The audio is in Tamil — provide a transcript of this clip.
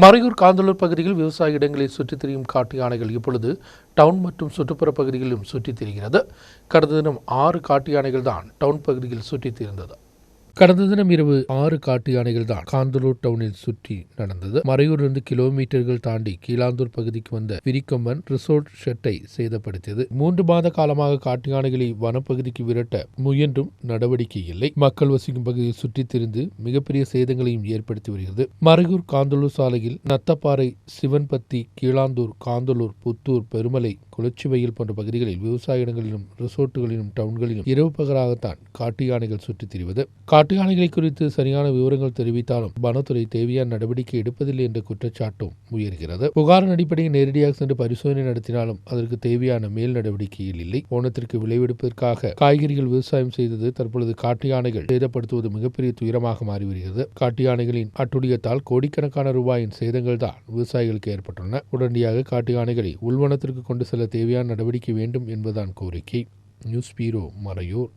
மறையூர் காந்தலூர் பகுதியில் விவசாய இடங்களை சுற்றித் திரியும் காட்டு யானைகள் இப்பொழுது டவுன் மற்றும் சுற்றுப்புற பகுதிகளிலும் சுற்றித் திரிகிறது. கடந்த தினம் ஆறு காட்டு யானைகள் தான் டவுன் பகுதியில் சுற்றித் திரிந்தது. கடந்த தினம் இரவு ஆறு காட்டு யானைகள் தான் காந்தலூர் டவுனில் சுற்றி நடந்தது. மறையூரிலிருந்து கிலோமீட்டர்கள் தாண்டி கீழாந்தூர் பகுதிக்கு வந்த விரிக்கம்மன் ரிசோர்ட் ஷெட்டை சேதப்படுத்தியது. மூன்று மாத காலமாக காட்டு யானைகளை வனப்பகுதிக்கு விரட்ட முயன்றும் நடவடிக்கை இல்லை. மக்கள் வசிக்கும் பகுதியை சுற்றித் திரிந்து மிகப்பெரிய சேதங்களையும் ஏற்படுத்தி வருகிறது. மறையூர் காந்தலூர் சாலையில் நத்தப்பாறை சிவன்பத்தி கீழாந்தூர் காந்தலூர் புத்தூர் பெருமலை குளச்சிவயல் போன்ற பகுதிகளில் விவசாய இடங்களிலும் ரிசோர்ட்டுகளிலும் டவுன்களிலும் இரவு பகலாகத்தான் காட்டு யானைகள் சுற்றித் திரிவது. காட்டு யானைகளை குறித்து சரியான விவரங்கள் தெரிவித்தாலும் வனத்துறை தேவையான நடவடிக்கை எடுப்பதில்லை என்ற குற்றச்சாட்டும் உயர்கிறது. புகாரின் அடிப்படையில் நேரடியாக சென்று பரிசோதனை நடத்தினாலும் அதற்கு தேவையான மேல் நடவடிக்கையில் இல்லை. ஓணத்திற்கு விளைவெடுப்பதற்காக காய்கறிகள் விவசாயம் செய்தது தற்பொழுது காட்டு யானைகள் சேதப்படுத்துவது மிகப்பெரிய துயரமாக மாறி வருகிறது காட்டு யானைகளின் அட்டுழியத்தால் கோடிக்கணக்கான ரூபாயின் சேதங்கள் தான் விவசாயிகளுக்கு ஏற்பட்டுள்ளன. உடனடியாக காட்டு யானைகளை உள்வனத்திற்கு கொண்டு செல்ல தேவையான நடவடிக்கை வேண்டும் என்பதான் கோரிக்கை. News bureau Marayur.